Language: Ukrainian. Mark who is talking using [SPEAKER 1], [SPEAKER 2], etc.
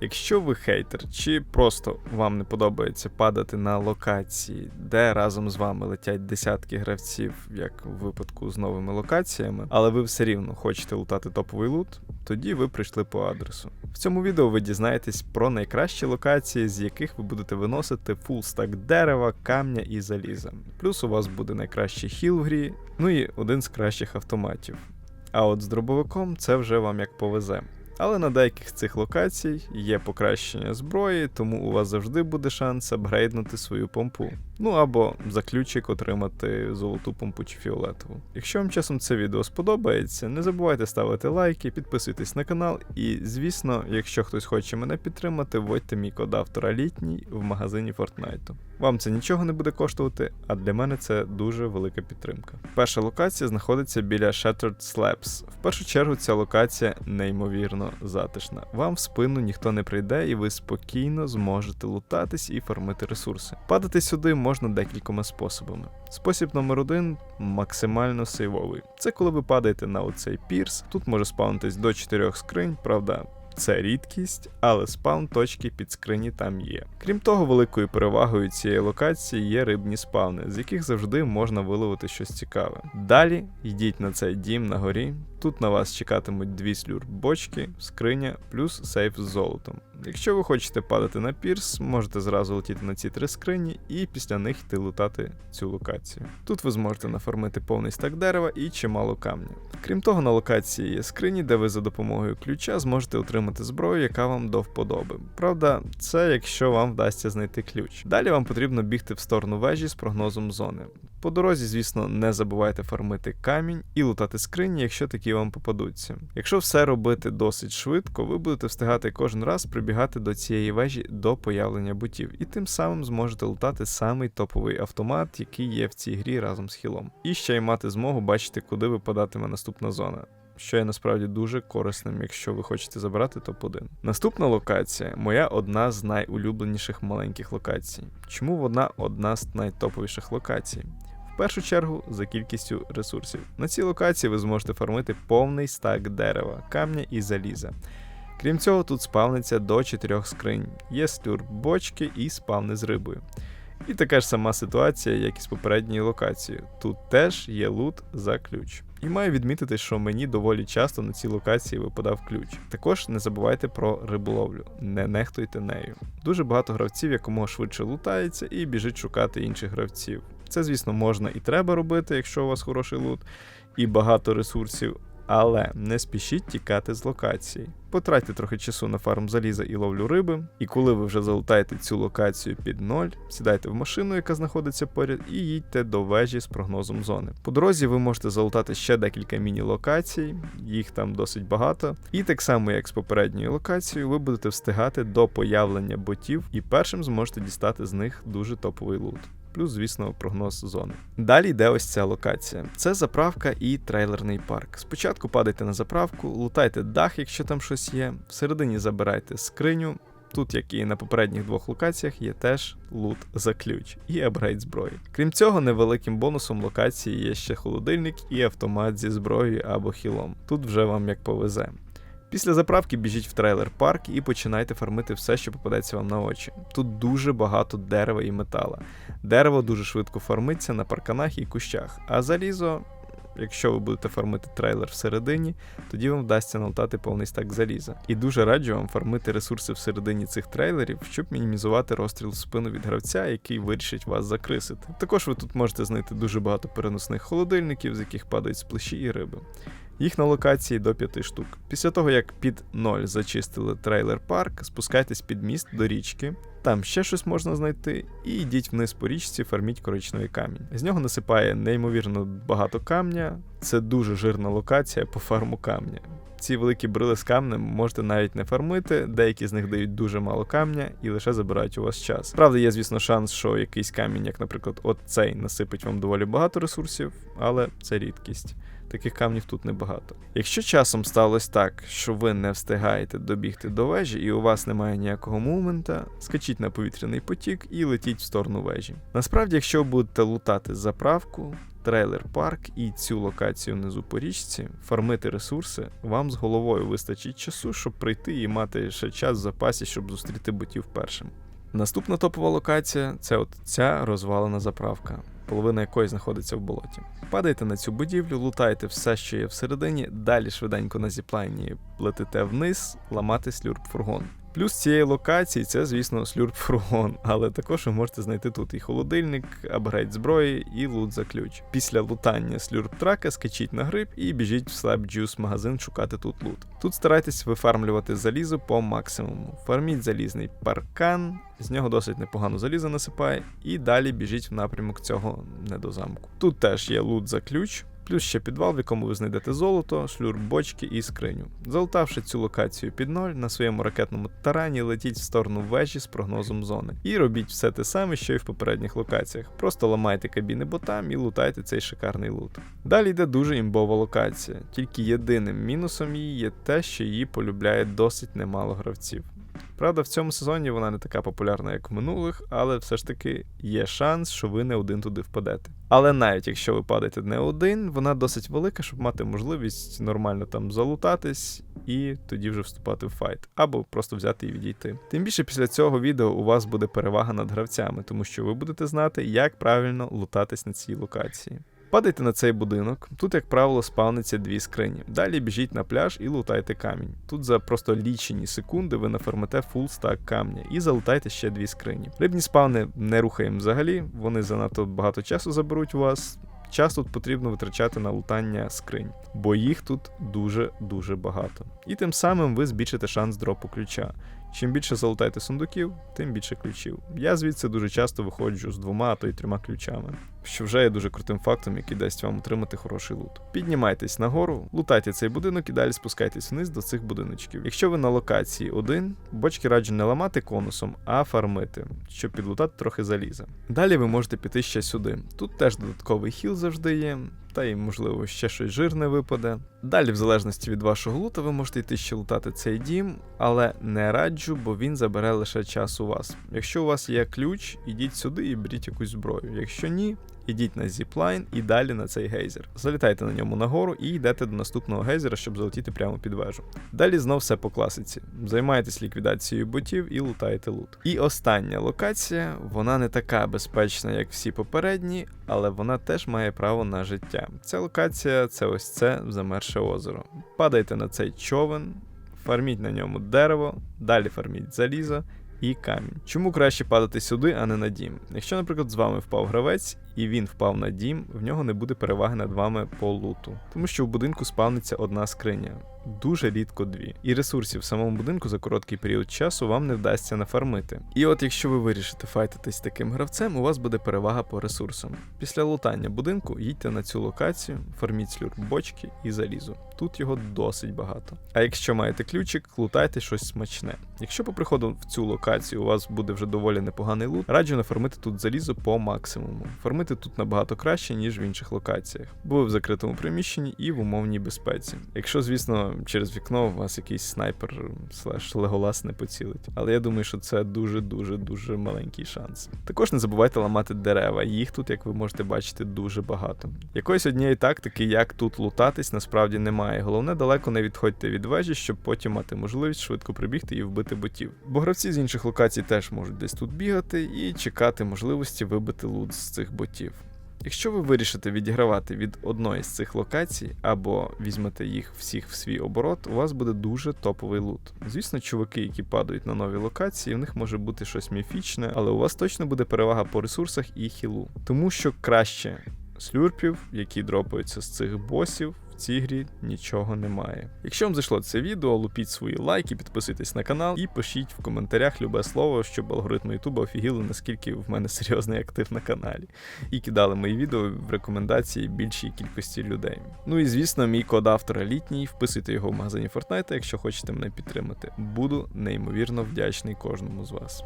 [SPEAKER 1] Якщо ви хейтер, чи просто вам не подобається падати на локації, де разом з вами летять десятки гравців, як в випадку з новими локаціями, але ви все рівно хочете лутати топовий лут, тоді ви прийшли по адресу. В цьому відео ви дізнаєтесь про найкращі локації, з яких ви будете виносити фул стак дерева, камня і заліза. Плюс у вас буде найкращий хіл в грі, ну і один з кращих автоматів. А от з дробовиком це вже вам як повезе. Але на деяких цих локацій є покращення зброї, тому у вас завжди буде шанс апгрейднути свою помпу. Ну або за ключик отримати золоту помпу чи фіолетову. Якщо вам часом це відео сподобається, не забувайте ставити лайки, підписуйтесь на канал, і, звісно, якщо хтось хоче мене підтримати, вводьте мій код автора літній в магазині Fortnite. Вам це нічого не буде коштувати, а для мене це дуже велика підтримка. Перша локація знаходиться біля Shattered Slabs. В першу чергу ця локація неймовірно затишна. Вам в спину ніхто не прийде, і ви спокійно зможете лутатись і фармити ресурси. Падати сюди можна декількома способами. Спосіб номер один максимально сейвовий. Це коли ви падаєте на оцей пірс. Тут може спаунитись до 4 скринь, правда. Це рідкість, але спаун точки під скрині там є. Крім того, великою перевагою цієї локації є рибні спавни, з яких завжди можна виловити щось цікаве. Далі йдіть на цей дім на горі. Тут на вас чекатимуть дві слюр бочки, скриня, плюс сейф з золотом. Якщо ви хочете падати на пірс, можете зразу летіти на ці три скрині і після них йти лутати цю локацію. Тут ви зможете нафармити повний стак дерева і чимало камня. Крім того, на локації є скрині, де ви за допомогою ключа зможете отримати зброю, яка вам до вподоби. Правда, це якщо вам вдасться знайти ключ. Далі вам потрібно бігти в сторону вежі з прогнозом зони. По дорозі, звісно, не забувайте фармити камінь і лутати скрині, якщо такі вам попадуться. Якщо все робити досить швидко, ви будете встигати кожен раз прибігати до цієї вежі до появлення ботів, і тим самим зможете лутати самий топовий автомат, який є в цій грі разом з хілом. І ще й мати змогу бачити, куди випадатиме наступна зона. Що є насправді дуже корисним, якщо ви хочете забрати топ-1. Наступна локація моя одна з найулюбленіших маленьких локацій. Чому вона одна з найтоповіших локацій? Першу чергу за кількістю ресурсів. На цій локації ви зможете фармити повний стак дерева, камня і заліза. Крім цього, тут спавниться до 4 скринь, є стюр бочки і спавни з рибою. І така ж сама ситуація, як і з попередньою локацією. Тут теж є лут за ключ. І маю відмітити, що мені доволі часто на цій локації випадав ключ. Також не забувайте про риболовлю, не нехтуйте нею. Дуже багато гравців якомога швидше лутається і біжить шукати інших гравців. Це, звісно, можна і треба робити, якщо у вас хороший лут і багато ресурсів. Але не спішіть тікати з локації. Потратьте трохи часу на фарм заліза і ловлю риби, і коли ви вже залутаєте цю локацію під ноль, сідайте в машину, яка знаходиться поряд, і їдьте до вежі з прогнозом зони. По дорозі ви можете залутати ще декілька міні-локацій, їх там досить багато. І так само, як з попередньою локацією, ви будете встигати до появлення ботів і першим зможете дістати з них дуже топовий лут плюс, звісно, прогноз зони. Далі йде ось ця локація. Це заправка і трейлерний парк. Спочатку падайте на заправку, лутайте дах, якщо там щось є. Всередині забирайте скриню. Тут, як і на попередніх двох локаціях, є теж лут за ключ і апгрейд зброї. Крім цього, невеликим бонусом локації є ще холодильник і автомат зі зброєю або хілом. Тут вже вам як повезе. Після заправки біжіть в трейлер парк і починайте фармити все, що попадеться вам на очі. Тут дуже багато дерева і метала. Дерево дуже швидко фармиться на парканах і кущах, а залізо. Якщо ви будете фармити трейлер всередині, тоді вам вдасться налутати повний стак заліза. І дуже раджу вам фармити ресурси всередині цих трейлерів, щоб мінімізувати розстріл в спину від гравця, який вирішить вас закрисити. Також ви тут можете знайти дуже багато переносних холодильників, з яких падають сплеші і риби. Їх на локації до 5 штук. Після того, як під 0 зачистили трейлер парк, спускайтесь під міст до річки. Там ще щось можна знайти, і йдіть вниз по річці, фарміть коричневий камінь. З нього насипає неймовірно багато камня. Це дуже жирна локація по фарму камня. Ці великі брили з камнем можете навіть не фармити, деякі з них дають дуже мало камня і лише забирають у вас час. Правда, є, звісно, шанс, що якийсь камінь, як, наприклад, от цей насипить вам доволі багато ресурсів, але це рідкість. Таких камнів тут небагато. Якщо часом сталося так, що ви не встигаєте добігти до вежі і у вас немає ніякого мувмента, скачіть на повітряний потік і летіть в сторону вежі. Насправді, якщо будете лутати заправку, трейлер парк і цю локацію внизу по річці, фармити ресурси, вам з головою вистачить часу, щоб прийти і мати ще час в запасі, щоб зустріти ботів першим. Наступна топова локація це от ця розвалена заправка, половина якої знаходиться в болоті. Падайте на цю будівлю, лутайте все, що є всередині, далі швиденько на зіплайні летите вниз, ламати слюрп фургон. Плюс цієї локації це, звісно, слюрп фургон, але також ви можете знайти тут і холодильник, апгрейд зброї, і лут за ключ. Після лутання слюрп трака скачіть на гриб і біжіть в Slap Juice магазин шукати тут лут. Тут старайтесь вифармлювати залізо по максимуму. Фарміть залізний паркан, з нього досить непогано залізо насипає, і далі біжіть в напрямок цього недозамку. Тут теж є лут за ключ. Плюс ще підвал, в якому ви знайдете золото, шлюр, бочки і скриню. Залутавши цю локацію під ноль, на своєму ракетному тарані летіть в сторону вежі з прогнозом зони. І робіть все те саме, що й в попередніх локаціях. Просто ламайте кабіни ботам і лутайте цей шикарний лут. Далі йде дуже імбова локація, тільки єдиним мінусом її є те, що її полюбляє досить немало гравців. Правда, в цьому сезоні вона не така популярна, як в минулих, але все ж таки є шанс, що ви не один туди впадете. Але навіть якщо ви падаєте не один, вона досить велика, щоб мати можливість нормально там залутатись і тоді вже вступати в файт, або просто взяти і відійти. Тим більше після цього відео у вас буде перевага над гравцями, тому що ви будете знати, як правильно лутатись на цій локації. Падайте на цей будинок. Тут, як правило, спавниться дві скрині. Далі біжіть на пляж і лутайте камінь. Тут за просто лічені секунди ви нафармите фул стак камня і залутайте ще дві скрині. Рибні спавни не рухаємо взагалі, вони занадто багато часу заберуть у вас. Час тут потрібно витрачати на лутання скринь, бо їх тут дуже-дуже багато. І тим самим ви збільшите шанс дропу ключа. Чим більше залутаєте сундуків, тим більше ключів. Я звідси дуже часто виходжу з двома, а то й трьома ключами, що вже є дуже крутим фактом, який дасть вам отримати хороший лут. Піднімайтесь нагору, лутайте цей будинок і далі спускайтесь вниз до цих будиночків. Якщо ви на локації один, бочки раджу не ламати конусом, а фармити, щоб підлутати трохи заліза. Далі ви можете піти ще сюди. Тут теж додатковий хіл завжди є. Та й, можливо, ще щось жирне випаде. Далі, в залежності від вашого лута, ви можете йти ще лутати цей дім, але не раджу, бо він забере лише час у вас. Якщо у вас є ключ, ідіть сюди і беріть якусь зброю. Якщо ні, ідіть на зіплайн і далі на цей гейзер. Залітайте на ньому нагору і йдете до наступного гейзера, щоб залетіти прямо під вежу. Далі знов все по класиці. Займайтесь ліквідацією ботів і лутаєте лут. І остання локація, вона не така безпечна, як всі попередні, але вона теж має право на життя. Ця локація це ось це замерше озеро. Падайте на цей човен, фарміть на ньому дерево, далі фарміть залізо. І камінь. Чому краще падати сюди, а не на дім? Якщо, наприклад, з вами впав гравець і він впав на дім, в нього не буде переваги над вами по луту, тому що в будинку спавниться одна скриня, дуже рідко дві. І ресурсів в самому будинку за короткий період часу вам не вдасться нафармити. І от якщо ви вирішите файтитись таким гравцем, у вас буде перевага по ресурсам. Після лутання будинку їдьте на цю локацію, фарміть слюрп бочки і залізу. Тут його досить багато. А якщо маєте ключик, лутайте щось смачне. Якщо по приходу в цю локацію у вас буде вже доволі непоганий лут, раджу нафармити тут залізо по максимуму. Фармити тут набагато краще, ніж в інших локаціях, бо ви в закритому приміщенні і в умовній безпеці. Якщо, звісно, через вікно у вас якийсь снайпер слеш леголас не поцілить. Але я думаю, що це дуже-дуже дуже маленький шанс. Також не забувайте ламати дерева, їх тут, як ви можете бачити, дуже багато. Якоїсь однієї тактики, як тут лутатись, насправді немає. Головне, далеко не відходьте від вежі, щоб потім мати можливість швидко прибігти і вбити ботів. Бо гравці з інших локацій теж можуть десь тут бігати і чекати можливості вибити лут з цих ботів. Якщо ви вирішите відігравати від одної з цих локацій або візьмете їх всіх в свій оборот, у вас буде дуже топовий лут. Звісно, чуваки, які падають на нові локації, в них може бути щось міфічне, але у вас точно буде перевага по ресурсах і хілу. Тому що краще слюрпів, які дропаються з цих босів. Цій грі нічого немає. Якщо вам зайшло це відео, лупіть свої лайки, підписуйтесь на канал і пишіть в коментарях любе слово, щоб алгоритми Ютуба офігіли, наскільки в мене серйозний актив на каналі. І кидали мої відео в рекомендації більшій кількості людей. Ну і звісно, мій код автора літній. Вписуйте його в магазині Fortnite, якщо хочете мене підтримати. Буду неймовірно вдячний кожному з вас.